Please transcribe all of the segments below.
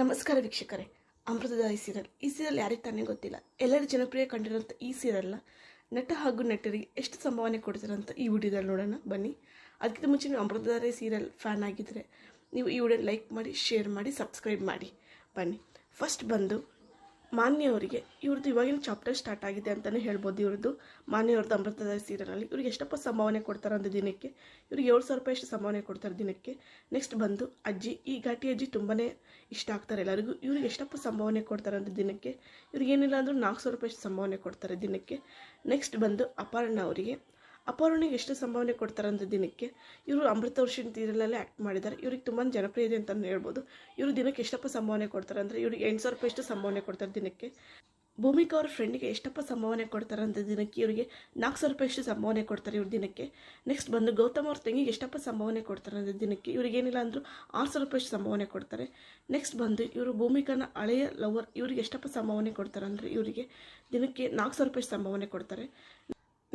ನಮಸ್ಕಾರ ವೀಕ್ಷಕರೇ ಅಮೃತಧಾರಿ ಸೀರಿಯಲ್ ಈ ಸೀರಿಯಲ್ ಯಾರಿಗೆ ತಾನೇ ಗೊತ್ತಿಲ್ಲ, ಎಲ್ಲರೂ ಜನಪ್ರಿಯ ಕಂಡಿರೋಂಥ ಈ ಸೀರಿಯಲ್ನ ನಟ ಹಾಗೂ ನಟರಿಗೆ ಎಷ್ಟು ಸಂಭಾವನೆ ಕೊಡ್ತಾರಂತ ಈ ವಿಡಿಯೋದಲ್ಲಿ ನೋಡೋಣ, ಬನ್ನಿ. ಅದಕ್ಕಿಂತ ಮುಂಚೆ ನೀವು ಅಮೃತಧಾರಿ ಸೀರಿಯಲ್ ಫ್ಯಾನ್ ಆಗಿದ್ದರೆ ನೀವು ಈ ವಿಡಿಯೋ ಲೈಕ್ ಮಾಡಿ ಶೇರ್ ಮಾಡಿ ಸಬ್ಸ್ಕ್ರೈಬ್ ಮಾಡಿ. ಬನ್ನಿ. ಫಸ್ಟ್ ಬಂದು ಮಾನ್ಯವರಿಗೆ ಇವ್ರದ್ದು ಇವಾಗಿನ ಚಾಪ್ಟರ್ ಸ್ಟಾರ್ಟ್ ಆಗಿದೆ ಅಂತಲೇ ಹೇಳ್ಬೋದು ಇವ್ರದ್ದು. ಮಾನ್ಯವ್ರದ್ದು ಅಮೃತದ ಸೀರಿಯಲಲ್ಲಿ ಇವ್ರಿಗೆ ಎಷ್ಟಪ್ಪ ಸಂಭಾವನೆ ಕೊಡ್ತಾರೆ ಅಂತ ದಿನಕ್ಕೆ, ಇವ್ರಿಗೆ ಏಳು ಸಾವಿರ ರೂಪಾಯಿ ಎಷ್ಟು ಸಂಭಾವನೆ ಕೊಡ್ತಾರೆ ದಿನಕ್ಕೆ. ನೆಕ್ಸ್ಟ್ ಬಂದು ಅಜ್ಜಿ. ಈ ಘಾಟಿ ಅಜ್ಜಿ ತುಂಬಾ ಇಷ್ಟ ಆಗ್ತಾರೆ ಎಲ್ಲರಿಗೂ. ಇವ್ರಿಗೆ ಎಷ್ಟಪ್ಪ ಸಂಭಾವನೆ ಕೊಡ್ತಾರೆ ಅಂತ ದಿನಕ್ಕೆ, ಇವ್ರಿಗೆ ಏನಿಲ್ಲ ಅಂದರೂ ನಾಲ್ಕು ಸಾವಿರ ರೂಪಾಯಿ ಎಷ್ಟು ಸಂಭಾವನೆ ಕೊಡ್ತಾರೆ ದಿನಕ್ಕೆ. ನೆಕ್ಸ್ಟ್ ಬಂದು ಅಪರ್ಣ ಅವರಿಗೆ. ಅಪರ್ಣಿಗೆ ಎಷ್ಟು ಸಂಭಾವನೆ ಕೊಡ್ತಾರೆ ಅಂದರೆ ದಿನಕ್ಕೆ? ಇವರು ಅಮೃತ ವರ್ಷಿನ ತೀರಲ್ಲೇ ಆ್ಯಕ್ಟ್ ಮಾಡಿದ್ದಾರೆ. ಇವ್ರಿಗೆ ತುಂಬ ಜನಪ್ರಿಯ ಇದೆ ಅಂತಲೇ ಹೇಳ್ಬೋದು. ಇವರು ದಿನಕ್ಕೆ ಎಷ್ಟಪ್ಪ ಸಂಭಾವನೆ ಕೊಡ್ತಾರೆ ಅಂದರೆ ಇವ್ರಿಗೆ ಎಂಟು ಸಾವಿರ ರೂಪಾಯಿ ಎಷ್ಟು ಸಂಭಾವನೆ ಕೊಡ್ತಾರೆ ದಿನಕ್ಕೆ? ಭೂಮಿಕಾ ಅವ್ರ ಫ್ರೆಂಡಿಗೆ ಎಷ್ಟಪ್ಪ ಸಂಭಾವನೆ ಕೊಡ್ತಾರೆ ಅಂತ ದಿನಕ್ಕೆ ಇವರಿಗೆ ನಾಲ್ಕು ಸಾವಿರ ರೂಪಾಯಿ ಎಷ್ಟು ಸಂಭಾವನೆ ಕೊಡ್ತಾರೆ ಇವ್ರ ದಿನಕ್ಕೆ? ನೆಕ್ಸ್ಟ್ ಬಂದು ಗೌತಮ್ ಅವ್ರ ತಂಗಿಗೆ ಎಷ್ಟಪ್ಪ ಸಂಭಾವನೆ ಕೊಡ್ತಾರೆ ಅಂದರೆ ದಿನಕ್ಕೆ ಇವ್ರಿಗೆ ಏನಿಲ್ಲ ಅಂದರೂ ಆರು ಸಾವಿರ ರೂಪಾಯಿ ಎಷ್ಟು ಸಂಭಾವನೆ ಕೊಡ್ತಾರೆ. ನೆಕ್ಸ್ಟ್ ಬಂದು ಇವರು ಭೂಮಿಕಾನ ಹಳೆಯ ಲವರ್ ಇವ್ರಿಗೆ ಎಷ್ಟಪ್ಪ ಸಂಭಾವನೆ ಕೊಡ್ತಾರೆ ಅಂದರೆ ಇವರಿಗೆ ದಿನಕ್ಕೆ ನಾಲ್ಕು ಸಾವಿರ ರೂಪಾಯಿ ಸಂಭಾವನೆ ಕೊಡ್ತಾರೆ.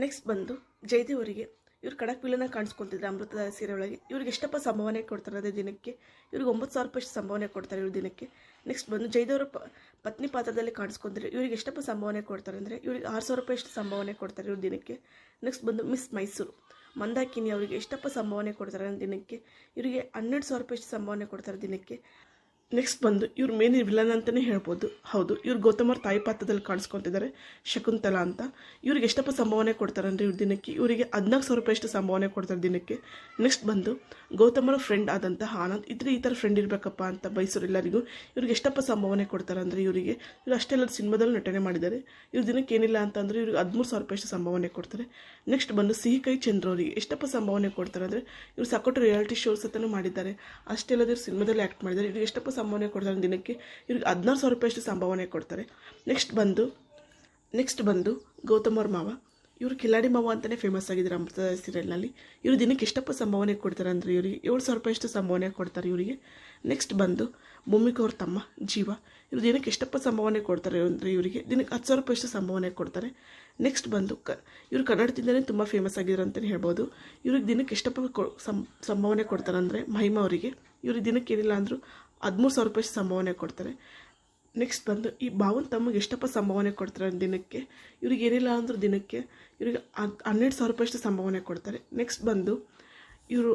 ನೆಕ್ಸ್ಟ್ ಬಂದು ಜಯದೇವ್ ಅವರಿಗೆ, ಇವ್ರು ಕಡಕ್ ವಿಲನ ಕಾಣಿಸ್ಕೊತಿದ್ರೆ ಅಮೃತದ ಸೀರೆ ಒಳಗೆ ಇವ್ರಿಗೆ ಎಷ್ಟಪ್ಪ ಸಂಭಾವನೆ ಕೊಡ್ತಾರೆ ಅದೇ ದಿನಕ್ಕೆ? ಇವ್ರಿಗೆ ಒಂಬತ್ತು ಸಾವಿರ ರೂಪಾಯಿ ಸಂಭಾವನೆ ಕೊಡ್ತಾರೆ ಇವ್ರ ದಿನಕ್ಕೆ. ನೆಕ್ಸ್ಟ್ ಬಂದು ಜಯದೇವರ ಪತ್ನಿ ಪಾತ್ರದಲ್ಲಿ ಕಾಣಿಸ್ಕೊಂತಾರೆ ಇವ್ರಿಗೆ ಎಷ್ಟಪ್ಪ ಸಂಭಾವನೆ ಕೊಡ್ತಾರೆ ಅಂದರೆ ಇವ್ರಿಗೆ ಆರು ಸಾವಿರ ರೂಪಾಯಿ ಎಷ್ಟು ಸಂಭಾವನೆ ಕೊಡ್ತಾರೆ ಇವ್ರ ದಿನಕ್ಕೆ. ನೆಕ್ಸ್ಟ್ ಬಂದು ಮಿಸ್ ಮೈಸೂರು ಮಂದಾಕಿನಿ ಅವರಿಗೆ ಎಷ್ಟಪ್ಪ ಸಂಭಾವನೆ ಕೊಡ್ತಾರೆ ದಿನಕ್ಕೆ? ಇವರಿಗೆ ಹನ್ನೆರಡು ಸಾವಿರ ರೂಪಾಯಿ ಎಷ್ಟು ಸಂಭಾವನೆ ಕೊಡ್ತಾರೆ ದಿನಕ್ಕೆ. ನೆಕ್ಸ್ಟ್ ಬಂದು ಇವ್ರು ಮೇನ್ ವಿಲನ್ ಅಂತಲೇ ಹೇಳ್ಬೋದು. ಹೌದು, ಇವ್ರು ಗೌತಮರ್ ತಾಯಿ ಪಾತ್ರದಲ್ಲಿ ಕಾಣಿಸ್ಕೊತಿದ್ದಾರೆ ಶಕುಂತಲಾ ಅಂತ. ಇವ್ರಿಗೆ ಎಷ್ಟಪ್ಪ ಸಂಭಾವನೆ ಕೊಡ್ತಾರೆ ಅಂದರೆ ಇವ್ರ ದಿನಕ್ಕೆ? ಇವರಿಗೆ ಹದಿನಾಲ್ಕು ಸಾವಿರ ರೂಪಾಯಿ ಅಷ್ಟು ಸಂಭಾವನೆ ಕೊಡ್ತಾರೆ ದಿನಕ್ಕೆ. ನೆಕ್ಸ್ಟ್ ಬಂದು ಗೌತಮರ ಫ್ರೆಂಡ್ ಆದಂತಹ ಆನಂದ್ ಇದ್ರೆ ಈ ಥರ ಫ್ರೆಂಡ್ ಇರಬೇಕಪ್ಪ ಅಂತ ಬಯಸೋರು ಎಲ್ಲರಿಗೂ ಇವ್ರಿಗೆ ಎಷ್ಟಪ್ಪ ಸಂಭಾವನೆ ಕೊಡ್ತಾರೆ ಅಂದರೆ ಇವರಿಗೆ? ಇವ್ರು ಅಷ್ಟೆಲ್ಲ ಸಿನಿಮಾದಲ್ಲಿ ನಟನೆ ಮಾಡಿದ್ದಾರೆ. ಇವ್ರ ದಿನಕ್ಕೆ ಏನಿಲ್ಲ ಅಂತಂದ್ರೆ ಇವ್ರಿಗೆ ಹದಿಮೂರು ಸಾವಿರ ರೂಪಾಯಿ ಅಷ್ಟು ಸಂಭಾವನೆ ಕೊಡ್ತಾರೆ. ನೆಕ್ಸ್ಟ್ ಬಂದು ಸಿಹಿ ಕೈ ಚಂದ್ರ ಅವರಿಗೆ ಎಷ್ಟಪ್ಪ ಸಂಭಾವನೆ ಕೊಡ್ತಾರೆ ಅಂದರೆ ಇವ್ರು ಸಾಕಷ್ಟು ರಿಯಾಲಿಟಿ ಶೋಸ್ ಅಂತಲೂ ಮಾಡಿದ್ದಾರೆ. ಅಷ್ಟೆಲ್ಲದ ಇವ್ರು ಸಿನಿಮಾದಲ್ಲಿ ಆ್ಯಕ್ಟ್ ಮಾಡಿದ್ದಾರೆ. ಇವ್ರಿಗೆ ಎಷ್ಟಪ್ಪ ಸಂಭಾವನೆ ಕೊಡ್ತಾರೆ ದಿನಕ್ಕೆ, ಇವ್ರಿಗೆ ಹದಿನಾರು ಸಾವಿರ ರೂಪಾಯಿ ಅಷ್ಟು ಸಂಭಾವನೆ ಕೊಡ್ತಾರೆ. ನೆಕ್ಸ್ಟ್ ಬಂದು ನೆಕ್ಸ್ಟ್ ಬಂದು ಗೌತಮ್ ಅವ್ರ ಮಾವ. ಇವರು ಕಿಲಾಡಿ ಮಾವ ಅಂತಲೇ ಫೇಮಸ್ ಆಗಿದ್ದಾರೆ ಅಮೃತ ಸೀರಿಯಲ್ನಲ್ಲಿ ಇವರು ದಿನಕ್ಕೆ ಎಷ್ಟಪ್ಪ ಸಂಭಾವನೆ ಕೊಡ್ತಾರೆ ಅಂದರೆ ಇವರಿಗೆ ಏಳು ಸಾವಿರ ರೂಪಾಯಿ ಅಷ್ಟು ಸಂಭಾವನೆ ಕೊಡ್ತಾರೆ ಇವರಿಗೆ. ನೆಕ್ಸ್ಟ್ ಬಂದು ಭೂಮಿಕಾ ಅವ್ರ ತಮ್ಮ, ಜೀವ. ಇವರು ದಿನಕ್ಕೆ ಎಷ್ಟಪ್ಪ ಸಂಭಾವನೆ ಕೊಡ್ತಾರೆ ಅಂದರೆ ಇವರಿಗೆ ದಿನಕ್ಕೆ ಹತ್ತು ಸಾವಿರ ರೂಪಾಯಿ ಅಷ್ಟು ಸಂಭಾವನೆ ಕೊಡ್ತಾರೆ. ನೆಕ್ಸ್ಟ್ ಬಂದು ಕ, ಇವರು ಕನ್ನಡದಿಂದಲೇ ತುಂಬ ಫೇಮಸ್ ಆಗಿದ್ದಾರೆ ಅಂತಲೇ ಹೇಳ್ಬೋದು. ಇವ್ರಿಗೆ ದಿನಕ್ಕೆ ಎಷ್ಟಪ್ಪ ಕೊ ಸಂಭಾವನೆ ಕೊಡ್ತಾರೆ ಅಂದರೆ ಮಹಿಮಾ ಅವರಿಗೆ. ಇವ್ರಿಗೆ ದಿನಕ್ಕೆ ಏನಿಲ್ಲ ಅಂದರೂ ಹದಿಮೂರು ಸಾವಿರ ರೂಪಾಯಿ ಸಂಭಾವನೆ ಕೊಡ್ತಾರೆ. ನೆಕ್ಸ್ಟ್ ಬಂದು ಈ ಭಾವನ್ ತಮ್ಮಗೆ ಎಷ್ಟಪ್ಪ ಸಂಭಾವನೆ ಕೊಡ್ತಾರೆ ದಿನಕ್ಕೆ? ಇವ್ರಿಗೆ ಏನಿಲ್ಲ ಅಂದರೂ ದಿನಕ್ಕೆ ಇವ್ರಿಗೆ ಹನ್ನೆರಡು ಸಾವಿರ ರೂಪಾಯಿ ಅಷ್ಟು ಸಂಭಾವನೆ ಕೊಡ್ತಾರೆ. ನೆಕ್ಸ್ಟ್ ಬಂದು ಇವರು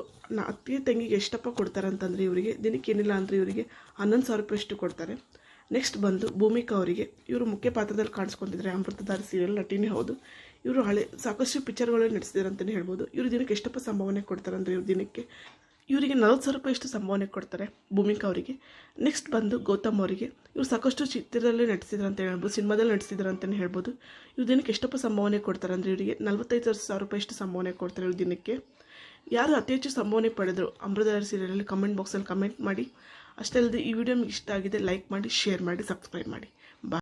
ಅತ್ತಿಗೆ ತಂಗಿಗೆ ಎಷ್ಟಪ್ಪ ಕೊಡ್ತಾರೆ ಅಂತಂದರೆ ಇವರಿಗೆ ದಿನಕ್ಕೆ ಏನಿಲ್ಲ ಅಂದರೆ ಇವರಿಗೆ ಹನ್ನೊಂದು ಸಾವಿರ ರೂಪಾಯಿ ಅಷ್ಟು ಕೊಡ್ತಾರೆ. ನೆಕ್ಸ್ಟ್ ಬಂದು ಭೂಮಿಕಾ ಅವರಿಗೆ ಇವರು ಮುಖ್ಯ ಪಾತ್ರದಲ್ಲಿ ಕಾಣಿಸ್ಕೊತಿದ್ದಾರೆ ಅಮೃತಧಾರ ಸೀರಿಯಲ್ ನಟಿನೇ ಹೌದು. ಇವರು ಹಳೆ ಸಾಕಷ್ಟು ಪಿಕ್ಚರ್ಗಳನ್ನು ನಡೆಸಿದ್ದಾರೆ ಅಂತಲೇ ಹೇಳ್ಬೋದು. ಇವರು ದಿನಕ್ಕೆ ಎಷ್ಟಪ್ಪ ಸಂಭಾವನೆ ಕೊಡ್ತಾರೆ ಅಂದರೆ ಇವ್ರ ದಿನಕ್ಕೆ? ಇವರಿಗೆ ನಲ್ವತ್ತು ಸಾವಿರ ರೂಪಾಯಿ ಇಷ್ಟು ಸಂಭಾವನೆ ಕೊಡ್ತಾರೆ ಭೂಮಿಕಾ ಅವರಿಗೆ. ನೆಕ್ಸ್ಟ್ ಬಂದು ಗೌತಮ್ ಅವರಿಗೆ. ಇವರು ಸಾಕಷ್ಟು ಚಿತ್ರದಲ್ಲಿ ನಟಿಸಿದ್ರು ಅಂತ ಹೇಳ್ಬೋದು, ಸಿನಿಮಾದಲ್ಲಿ ನಟಿಸಿದ್ರು ಅಂತಲೇ ಹೇಳ್ಬೋದು. ಇವ್ರು ದಿನಕ್ಕೆ ಎಷ್ಟಪ್ಪ ಸಂಭಾವನೆ ಕೊಡ್ತಾರೆ ಅಂದರೆ ಇವರಿಗೆ ನಲ್ವತ್ತೈದು ಸಾವಿರ ರೂಪಾಯಿ ಇಷ್ಟು ಸಂಭಾವನೆ ಕೊಡ್ತಾರೆ ಇವ್ರ ದಿನಕ್ಕೆ. ಯಾರು ಅತಿ ಹೆಚ್ಚು ಸಂಭಾವನೆ ಪಡೆದರು ಅಮೃತಧಾರ ಸೀರಿಯಲಲ್ಲಿ ಕಮೆಂಟ್ ಬಾಕ್ಸಲ್ಲಿ ಕಮೆಂಟ್ ಮಾಡಿ. ಅಷ್ಟೇ ಅಲ್ಲದೆ ಈ ವಿಡಿಯೋ ನಿಮ್ಗೆ ಇಷ್ಟ ಆಗಿದೆ ಲೈಕ್ ಮಾಡಿ ಶೇರ್ ಮಾಡಿ ಸಬ್ಸ್ಕ್ರೈಬ್ ಮಾಡಿ. ಬಾಯ್